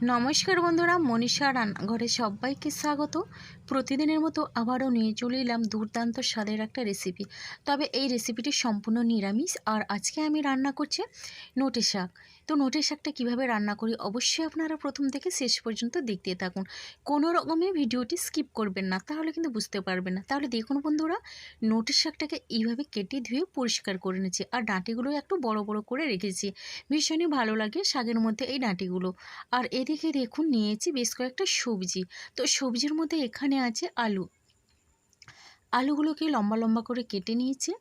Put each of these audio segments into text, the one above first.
নমস্কার বন্ধুরা মনীষা রান্নাঘরে সবাইকে স্বাগত। প্রতিদিনের মতো আবারও নিয়ে চলে এলাম দুর্দান্ত স্বাদের একটা রেসিপি তবে এই রেসিপিটি সম্পূর্ণ নিরামিষ আর আজকে আমি রান্না করছি নোটে শাক। তো নোটে শাকটা কীভাবে রান্না করি অবশ্যই আপনারা প্রথম থেকে শেষ পর্যন্ত দেখতে থাকুন। কোনো রকমে ভিডিওটি স্কিপ করবেন না, তাহলে কিন্তু বুঝতে পারবেন না। তাহলে দেখুন বন্ধুরা নোটের শাকটাকে এইভাবে কেটে ধুয়ে পরিষ্কার করে নিয়েছি আর ডাঁটিগুলো একটু বড় বড় করে রেখেছি। ভীষণই ভালো লাগে শাকের মধ্যে এই ডাঁটিগুলো। আর এদিকে দেখুন নিয়েছি বেশ কয়েকটা সবজি। তো সবজির মধ্যে এখানে আছে আলু। আলুগুলোকে লম্বা লম্বা করে কেটে নিয়েছি।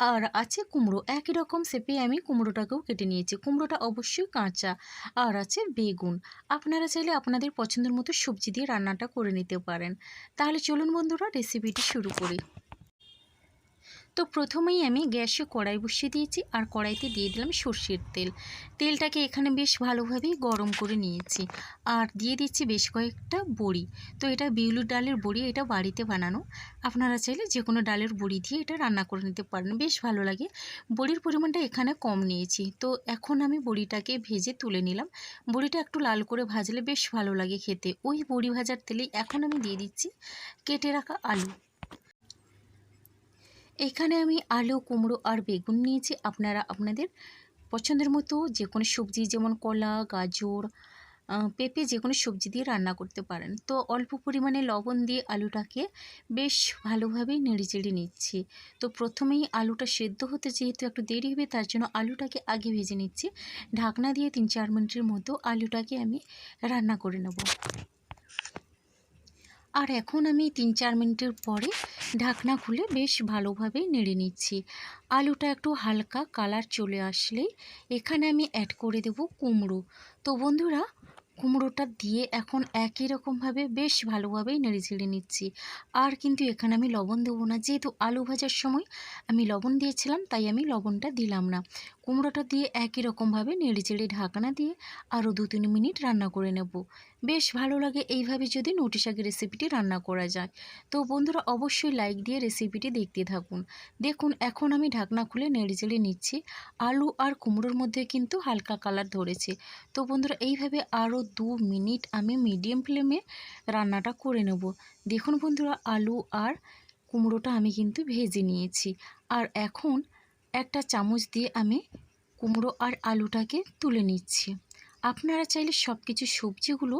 আর আছে কুমড়ো। একই রকম সেপে আমি কুমড়োটাকেও কেটে নিয়েছি। কুমড়োটা অবশ্যই কাঁচা। আর আছে বেগুন। আপনারা চাইলে আপনাদের পছন্দের মতো সবজি দিয়ে রান্নাটা করে নিতে পারেন। তাহলে চলুন বন্ধুরা রেসিপিটি শুরু করি। তো প্রথমেই আমি গ্যাসে কড়াই বসিয়ে দিয়েছি আর কড়াইতে দিয়ে দিলাম সর্ষের তেল। তেলটাকে এখানে বেশ ভালোভাবেই গরম করে নিয়েছি আর দিয়ে দিচ্ছি বেশ কয়েকটা বড়ি। তো এটা বিউলির ডালের বড়ি, এটা বাড়িতে বানানো। আপনারা চাইলে যে কোনো ডালের বড়ি দিয়ে এটা রান্না করে নিতে পারেন, বেশ ভালো লাগে। বড়ির পরিমাণটা এখানে কম নিয়েছি। তো এখন আমি বড়িটাকে ভেজে তুলে নিলাম। বড়িটা একটু লাল করে ভাজলে বেশ ভালো লাগে খেতে। ওই বড়ি ভাজার তেলেই এখন আমি দিয়ে দিচ্ছি কেটে রাখা আলু। এখানে আমি আলু, কুমড়ো আর বেগুন নিয়েছি। আপনারা আপনাদের পছন্দের মতো যে কোনো সবজি, যেমন কলা, গাজর পেঁপে যে কোনো সবজি দিয়ে রান্না করতে পারেন। তো অল্প পরিমাণে লবণ দিয়ে আলুটাকে বেশ ভালোভাবে নেড়ে চেড়ে নিচ্ছি। তো প্রথমেই আলুটা সেদ্ধ হতে যেহেতু একটু দেরি হবে, তার জন্য আলুটাকে আগে ভেজে নিচ্ছি। ঢাকনা দিয়ে তিন চার মিনিটের মতো আলুটাকে আমি রান্না করে নেব। আর এখন আমি তিন চার মিনিটের পরে ঢাকনা খুলে বেশ ভালোভাবে নেড়ে নিচ্ছি। আলুটা একটু হালকা কালার চলে আসলেই এখানে আমি অ্যাড করে দেব কুমড়ো। তো বন্ধুরা, কুমড়োটা দিয়ে এখন একই রকমভাবে বেশ ভালোভাবেই নেড়ে চেড়ে নিচ্ছি। আর কিন্তু এখানে আমি লবণ দেবো না। যেহেতু আলু ভাজার সময় আমি লবণ দিয়েছিলাম, তাই আমি লবণটা দিলাম না। কুমড়োটা দিয়ে একই রকমভাবে নেড়ে চেড়ে ঢাকনা দিয়ে আরও দু তিন মিনিট রান্না করে নেব। বেশ ভালো লাগে এইভাবে যদি নোটি শাকের রেসিপিটি রান্না করা যায়। তো বন্ধুরা, অবশ্যই লাইক দিয়ে রেসিপিটি দেখতে থাকুন। দেখুন, এখন আমি ঢাকনা খুলে নেড়ে চেড়ে নিচ্ছি। আলু আর কুমড়োর মধ্যে কিন্তু হালকা কালার ধরেছে। তো বন্ধুরা, এইভাবে আরও দু মিনিট আমি মিডিয়াম ফ্লেমে রান্নাটা করে নেব। দেখুন বন্ধুরা, আলু আর কুমড়োটা আমি কিন্তু ভেজে নিয়েছি। আর এখন একটা চামচ দিয়ে আমি কুমড়ো আর আলুটাকে তুলে নিচ্ছি। আপনারা চাইলে সব কিছু সবজিগুলো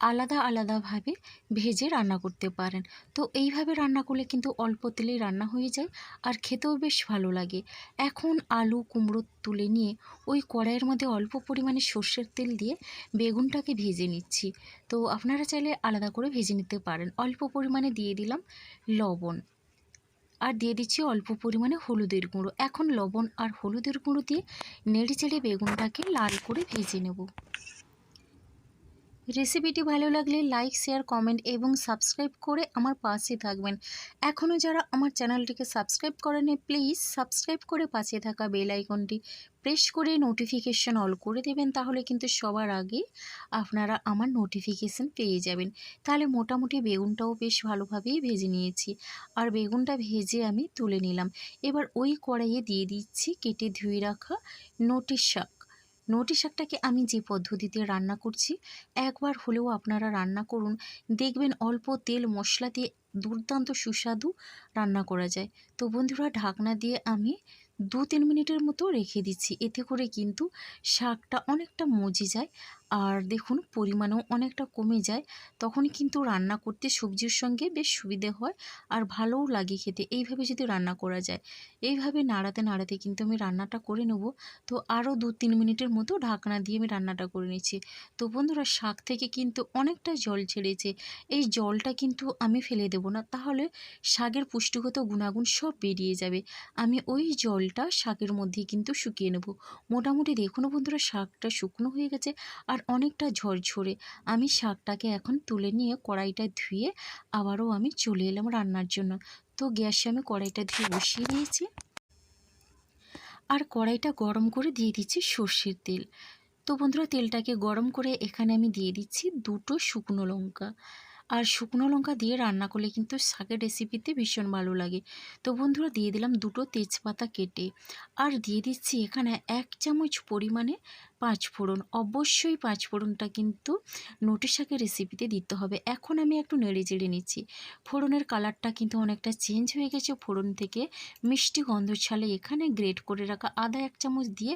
আলাদা আলাদাভাবে ভেজে রান্না করতে পারেন। তো এইভাবে রান্না করলে কিন্তু অল্প তেলেই রান্না হয়ে যায় আর খেতেও বেশ ভালো লাগে। এখন আলু, কুমড়ো তুলে নিয়ে ওই কড়াইয়ের মধ্যে অল্প পরিমাণে সর্ষের তেল দিয়ে বেগুনটাকে ভেজে নিচ্ছি। তো আপনারা চাইলে আলাদা করে ভেজে নিতে পারেন। অল্প পরিমাণে দিয়ে দিলাম লবণ। আর দিয়ে দিচ্ছি অল্প পরিমাণে হলুদের গুঁড়ো। এখন লবণ আর হলুদের গুঁড়ো দিয়ে নেড়ে চেড়ে বেগুনটাকে লাল করে ভেজে নেব। রেসিপিটি ভালো লাগলে লাইক, শেয়ার, কমেন্ট এবং সাবস্ক্রাইব করে আমার পাশে থাকবেন। এখনও যারা আমার চ্যানেলটিকে সাবস্ক্রাইব করেনি প্লিজ সাবস্ক্রাইব করে পাশে থাকা বেল আইকনটি প্রেস করে নোটিফিকেশন অল করে দেবেন, তাহলে কিন্তু সবার আগে আপনারা আমার নোটিফিকেশান পেয়ে যাবেন। তাহলে মোটামুটি বেগুনটাও বেশ ভালোভাবেই ভেজে নিয়েছি আর বেগুনটা ভেজে আমি তুলে নিলাম। এবার ওই কড়াইয়ে দিয়ে দিচ্ছি কেটে ধুয়ে রাখা নোটিশ শাক। নোটি শাকটাকে আমি যে পদ্ধতিতে রান্না করছি? একবার হলেও আপনারা রান্না করুন। দেখবেন অল্প তেল মশলা দিয়ে দুর্দান্ত সুস্বাদু রান্না করা যায়। তো বন্ধুরা, ঢাকনা দিয়ে আমি দু তিন মিনিটের মতো রেখে দিচ্ছি। এতে করে কিন্তু শাকটা অনেকটা মজে যায়। আর দেখুন পরিমাণও অনেকটা কমে যায় তখন কিন্তু রান্না করতে সবজির সঙ্গে বেশ সুবিধে হয় আর ভালোও লাগে খেতে। এইভাবে যদি রান্না করা যায়, এইভাবে নাড়াতে নাড়াতে কিন্তু আমি রান্নাটা করে নেব। তো আরও দু তিন মিনিটের মতো ঢাকনা দিয়ে আমি রান্নাটা করে নিচ্ছি। তো বন্ধুরা, শাক থেকে কিন্তু অনেকটা জল ছেড়েছে, এই জলটা কিন্তু আমি ফেলে দেবো না, তাহলে শাকের পুষ্টিগত গুণাগুণ সব বেরিয়ে যাবে। আমি ওই জলটা শাকের মধ্যে কিন্তু শুকিয়ে নেব। মোটামুটি দেখুন বন্ধুরা, শাকটা শুকনো হয়ে গেছে আর অনেকটা ঝরঝরে। আমি শাকটাকে এখন তুলে নিয়ে কড়াইটা ধুয়ে আবারও আমি চলে এলাম রান্নার জন্য। তো গ্যাসে আমি কড়াইটা ধুয়ে বসিয়ে দিয়েছি। আর কড়াইটা গরম করে দিয়ে দিচ্ছি সর্ষের তেল। তো বন্ধুরা, তেলটাকে গরম করে এখানে আমি দিয়ে দিচ্ছি দুটো শুকনো লঙ্কা। আর শুকনো লঙ্কা দিয়ে রান্না করলে কিন্তু শাকের রেসিপিতে ভীষণ ভালো লাগে। তো বন্ধুরা, দিয়ে দিলাম দুটো তেজপাতা কেটে। আর দিয়ে দিচ্ছি এখানে এক চামচ পরিমাণে পাঁচ ফোড়ন। অবশ্যই পাঁচ ফোড়নটা কিন্তু নোটে শাকের রেসিপিতে দিতে হবে। এখন আমি একটু নেড়ে চেড়ে নিচ্ছি। ফোড়নের কালারটা কিন্তু অনেকটা চেঞ্জ হয়ে গেছে ফোড়ন থেকে। মিষ্টি গন্ধ ছালে এখানে গ্রেট করে রাখা আদা এক চামচ দিয়ে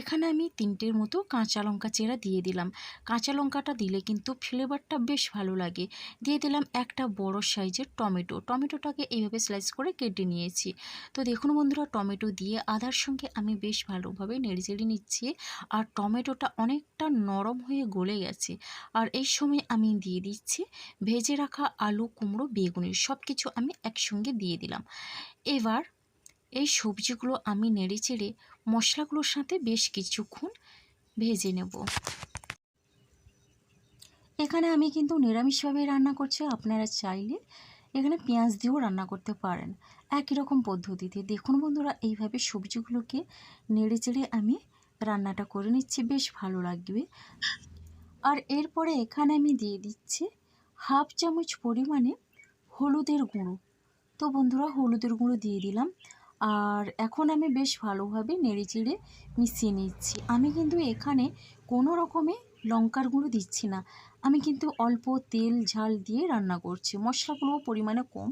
এখানে আমি তিনটের মতো কাঁচা লঙ্কা চেরা দিয়ে দিলাম। কাঁচা লঙ্কাটা দিলে কিন্তু ফ্লেভারটা বেশ ভালো লাগে। দিয়ে দিলাম একটা বড় সাইজের টমেটো। টমেটোটাকে এইভাবে স্লাইস করে কেটে নিয়েছি। তো দেখুন বন্ধুরা, টমেটো দিয়ে আদার সঙ্গে আমি বেশ ভালোভাবে নেড়ে চেড়ে নিচ্ছি। আর টমেটোটা অনেকটা নরম হয়ে গলে গেছে। আর এই সময় আমি দিয়ে দিচ্ছি ভেজে রাখা আলু, কুমড়ো, বেগুনি সব কিছু আমি একসঙ্গে দিয়ে দিলাম। এবার এই সবজিগুলো আমি নেড়ে চেড়ে মশলাগুলোর সাথে বেশ কিছুক্ষণ ভেজে নেব। এখানে আমি কিন্তু নিরামিষভাবে রান্না করছি, আপনারা চাইলে এখানে পেঁয়াজ দিয়েও রান্না করতে পারেন। একই রকম পদ্ধতিতে। দেখুন বন্ধুরা, এইভাবে সবজিগুলোকে নেড়ে চেড়ে আমি রান্নাটা করে নিচ্ছি, বেশ ভালো লাগবে। আর এরপরে এখানে আমি দিয়ে দিচ্ছি হাফ চামচ পরিমাণে হলুদের গুঁড়ো। তো বন্ধুরা, হলুদের গুঁড়ো দিয়ে দিলাম। আর এখন আমি বেশ ভালোভাবে নেড়ে চেড়ে মিশিয়ে নিচ্ছি। আমি কিন্তু এখানে কোনো রকমে লঙ্কার গুঁড়ো দিচ্ছি না। আমি কিন্তু অল্প তেল, ঝাল দিয়ে রান্না করছি। মশলাগুলোও পরিমাণে কম।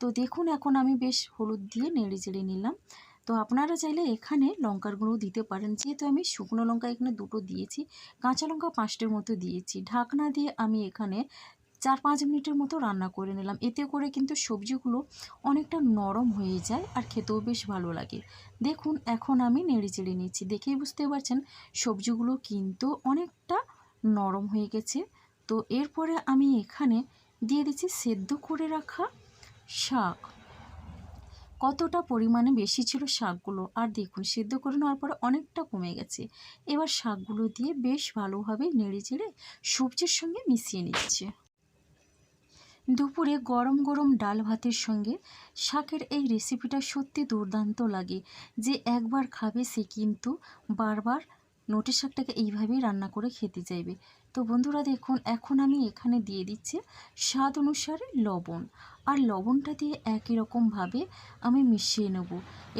তো দেখুন, এখন আমি বেশ হলুদ দিয়ে নেড়ে চেড়ে নিলাম। তো আপনারা চাইলে এখানে লঙ্কার গুঁড়ো দিতে পারেন। যেহেতু আমি শুকনো লঙ্কা এখানে দুটো দিয়েছি, কাঁচা লঙ্কা পাঁচটার মতো দিয়েছি। ঢাকনা দিয়ে আমি এখানে চার পাঁচ মিনিটের মতো রান্না করে নিলাম। এতে করে কিন্তু সবজিগুলো অনেকটা নরম হয়ে যায় আর খেতেও বেশ ভালো লাগে। দেখুন, এখন আমি নেড়ে চেড়ে নিচ্ছি। দেখেই বুঝতে পারছেন, সবজিগুলো কিন্তু অনেকটা নরম হয়ে গেছে। তো এরপরে আমি এখানে দিয়ে দিচ্ছি সেদ্ধ করে রাখা শাক। কতটা পরিমাণে বেশি ছিল শাকগুলো? আর দেখুন, সেদ্ধ করে নেওয়ার পরে অনেকটা কমে গেছে। এবার শাকগুলো দিয়ে বেশ ভালোভাবে নেড়ে চেড়ে সবজির সঙ্গে মিশিয়ে নিচ্ছে। দুপুরে গরম গরম ডাল ভাতের সঙ্গে শাকের এই রেসিপিটা সত্যি দুর্দান্ত লাগে। যে একবার খাবে সে কিন্তু বারবার নোটে শাকটাকে এইভাবেই রান্না করে খেতে চাইবে। তো বন্ধুরা দেখুন, এখন আমি এখানে দিয়ে দিচ্ছি স্বাদ অনুসারে লবণ। আর লবণটা দিয়ে একই রকমভাবে আমি মিশিয়ে নেব।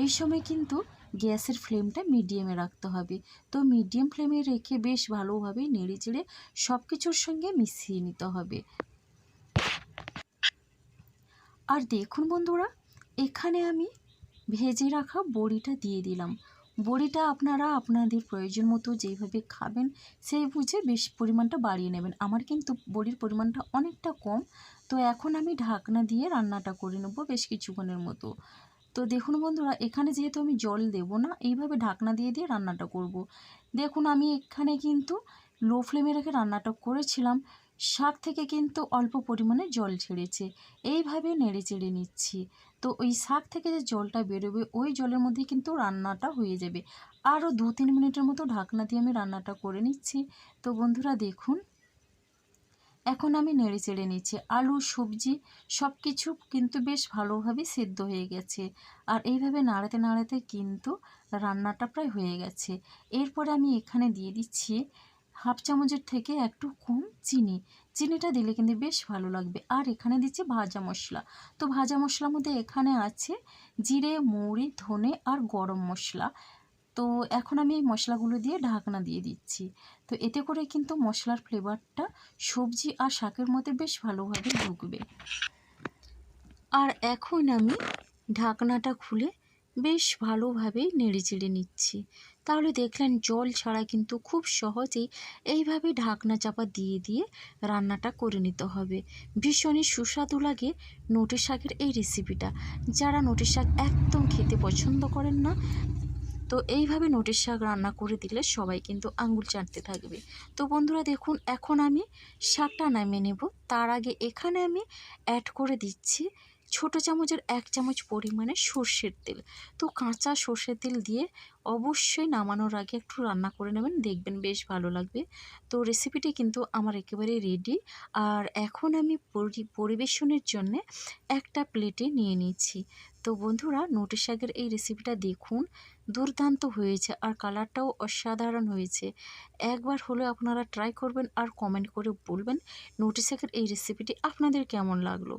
এই সময় কিন্তু গ্যাসের ফ্লেমটা মিডিয়ামে রাখতে হবে। তো মিডিয়াম ফ্লেমে রেখে বেশ ভালোভাবে নেড়ে চেড়ে সব কিছুর সঙ্গে মিশিয়ে নিতে হবে। আর দেখুন বন্ধুরা, এখানে আমি ভেজে রাখা বড়িটা দিয়ে দিলাম। বড়িটা আপনারা আপনাদের প্রয়োজন মতো যেইভাবে খাবেন, সেই বুঝে বেশ পরিমাণটা বাড়িয়ে নেবেন। আমার কিন্তু বড়ির পরিমাণটা অনেকটা কম। তো এখন আমি ঢাকনা দিয়ে রান্নাটা করে নেব বেশ কিছুক্ষণের মতো। তো দেখুন বন্ধুরা, এখানে যেহেতু আমি জল দেব না, এইভাবে ঢাকনা দিয়ে দিয়ে রান্নাটা করব। দেখুন আমি এখানে কিন্তু লো ফ্লেমে রেখে রান্নাটা করেছিলাম। শাক থেকে কিন্তু অল্প পরিমাণে জল ছেড়েছে। এইভাবে নেড়ে চেড়ে নিচ্ছি। তো ওই শাক থেকে যে জলটা বেরোবে, ওই জলের মধ্যে কিন্তু রান্নাটা হয়ে যাবে। আরও দু তিন মিনিটের মতো ঢাকনা দিয়ে আমি রান্নাটা করে নিচ্ছি। তো বন্ধুরা দেখুন, এখন আমি নেড়ে চেড়ে নিচ্ছি। আলু, সবজি সব কিছু কিন্তু বেশ ভালোভাবে সেদ্ধ হয়ে গেছে। আর এইভাবে নাড়াতে নাড়াতে কিন্তু রান্নাটা প্রায় হয়ে গেছে। এরপরে আমি এখানে দিয়ে দিচ্ছি হাফ চামচের থেকে একটু কম চিনি। চিনিটা দিলে কিন্তু বেশ ভালো লাগবে। আর এখানে দিচ্ছি ভাজা মশলা। তো ভাজা মশলার মধ্যে এখানে আছে জিরে, মৌরি, ধনে আর গরম মশলা। তো এখন আমি এই মশলাগুলো দিয়ে ঢাকনা দিয়ে দিচ্ছি। তো এতে করে কিন্তু মশলার ফ্লেভারটা সবজি আর শাকের মধ্যে বেশ ভালোভাবে ঢুকবে। আর এখন আমি ঢাকনাটা খুলে বেশ ভালোভাবেই নেড়ে চেড়ে নিচ্ছি। তাহলে দেখলেন জল ছাড়া কিন্তু খুব সহজেই এইভাবে ঢাকনা চাপা দিয়ে দিয়ে রান্নাটা করে নিতে হবে। ভীষণই সুস্বাদু লাগে নোটে শাকের এই রেসিপিটা যারা নোটে শাক একদম খেতে পছন্দ করেন না, তো এইভাবে নোটের শাক রান্না করে দিলে সবাই কিন্তু আঙুল চাটতে থাকবে। তো বন্ধুরা দেখুন, এখন আমি শাকটা নামিয়ে নেব। তার আগে এখানে আমি অ্যাড করে দিচ্ছি ছোটো চামচের এক চামচ পরিমাণে সর্ষের তেল। তো কাঁচা সর্ষের তেল দিয়ে অবশ্যই নামানোর আগে একটু রান্না করে নেবেন, দেখবেন বেশ ভালো লাগবে। তো রেসিপিটি কিন্তু আমার একেবারে রেডি আর এখন আমি পরিবেশনের জন্যে একটা প্লেটে নিয়ে নিচ্ছি। তো বন্ধুরা নোটে শাকের এই রেসিপিটা দেখুন, দুর্দান্ত হয়েছে আর কালারটাও অসাধারণ হয়েছে। একবার হলে আপনারা ট্রাই করবেন আর কমেন্ট করে বলবেন নোটে শাকের এই রেসিপিটি আপনাদের কেমন লাগল?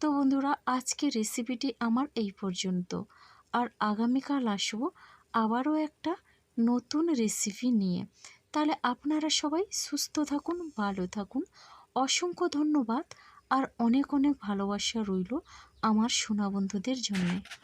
তো বন্ধুরা আজকে রেসিপিটি আমার এই পর্যন্ত। আর আগামীকাল আসব আবারও একটা নতুন রেসিপি নিয়ে। তাহলে আপনারা সবাই সুস্থ থাকুন, ভালো থাকুন। অসংখ্য ধন্যবাদ। আর অনেক অনেক ভালোবাসা রইল আমার সোনা বন্ধুদের জন্যে।